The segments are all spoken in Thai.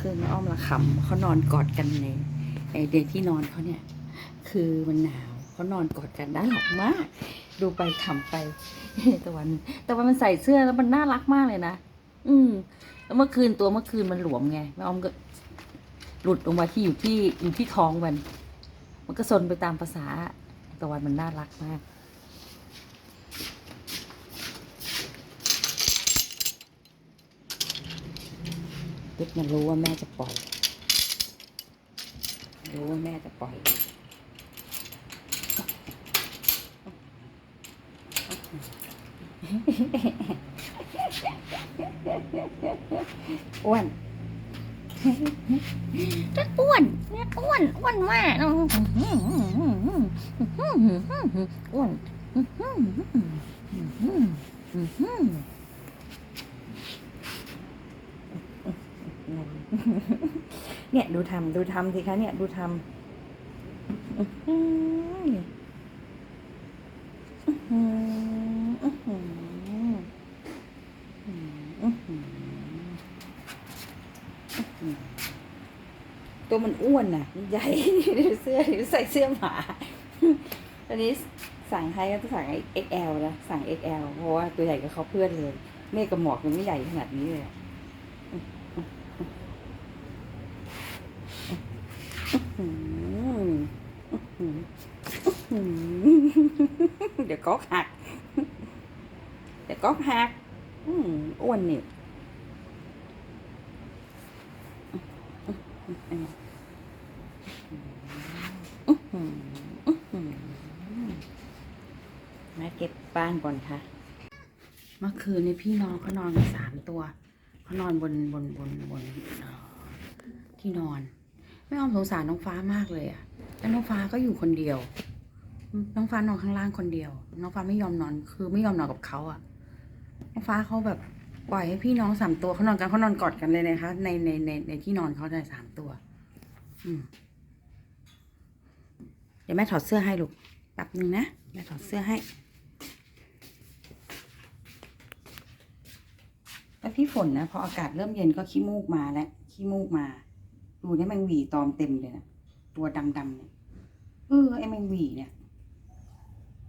คืนอ้อมละคำเขานอนกอดกันในในเดนที่นอนเขาเนี่ย คือมันหนาวเขานอนกอดกันน่ารักมาก ดูไปขำไปตะวันตะวันมันใส่เสื้อแล้วมันน่ารักมากเลยนะอืมแล้วเมื่อคืนตัวเมื่อคืนมันหลวมไงแม่อ้อมก็ หลุดลงมาที่อยู่ที่อยู่ที่ท้องมัน มันก็ซนไปตามภาษาตะวันมันน่ารักมาก ตึกมันรู้ว่าแม่จะปล่อย รู้ว่าแม่จะปล่อย อ้วนจะอ้วนเนี่ยอ้วน อ้วนมากอ้วน เนี่ยดูทำดูทำสิคะเนี่ยดูทำอื้อหืออื้อหืออื้อหืออื้อหือตัวมันอ้วนน่ะ ใหญ่เสื้อใส่เสื้อหมาตอนนี้สั่งให้ก็ต้องสั่ง XL นะสั่ง XL เพราะว่าตัวใหญ่กับเขาเพื่อนเลย เมฆกับหมอกยังไม่ใหญ่ขนาดนี้เลยอะ อืมอืมอืม เดี๋ยวก๊อกหัก เดี๋ยวก๊อกหักอืมอ้วนนี่มาเก็บบ้านก่อนค่ะ เมื่อคืนนี้พี่น้องเขานอนกันสามตัว เขานอนบนบนบนบนที่นอน ไม่ออมสงสารน้องฟ้ามากเลยอะแล้วน้องฟ้าก็อยู่คนเดียว น้องฟ้านอนข้างล่างคนเดียว น้องฟ้าไม่ยอมนอนคือไม่ยอมนอนกับเขาอะน้องฟ้าเขาแบบปล่อยให้พี่น้องสามตัวเขานอนกันเขานอนกอดกันเลยนะคะ ในในในในที่นอนเขาได้สามตัว อืมเดี๋ยวแม่ถอดเสื้อให้ลูกแป๊บหนึ่งนะแม่ถอดเสื้อให้ แล้วพี่ฝนนะพออากาศเริ่มเย็นก็ขี้มูกมาแล้วขี้มูกมา ดูเนี่ยแมงวีตอมเต็มเลยนะตัวดำๆเนี่ยเออไอแมงวีเนี่ย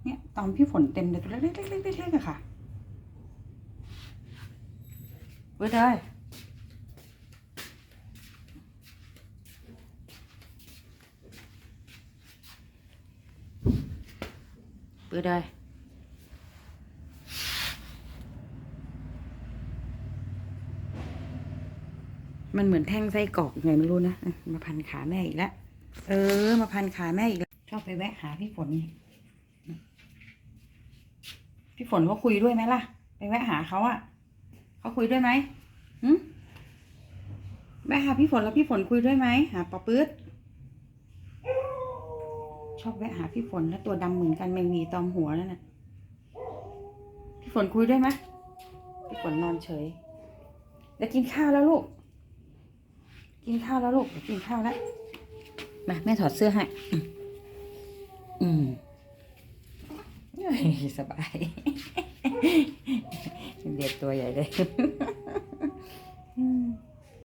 เนี่ยตอมพี่ฝนเต็มเลยตัวเล็กๆๆๆๆอะค่ะเว้ยได้เปิดได้ มันเหมือนแท่งไส้กรอกไงไม่รู้นะอะมาพันขาแม่อีกแล้ว เออ มาพันขาแม่อีกแล้วชอบไปแวะหาพี่ฝนนี่ พี่ฝนเขาคุยด้วยไหมล่ะ ไปแวะหาเขาอะเขาคุยด้วยไหมหืมแวะหาพี่ฝนแล้วพี่ฝนคุยด้วยไหมหาปอปื๊ดชอบแวะหาพี่ฝนแล้วตัวดำเหมือนกันแมงมีตอมหัวนั่นน่ะพี่ฝนคุยด้วยไหมพี่ฝนนอนเฉยเดี๋ยวกินข้าวแล้วลูก กินข้าวแล้วลูกเดี๋ยวกินข้าวแล้วมาแม่ถอดเสื้อให้อืม สบาย เด็ดตัวใหญ่เลย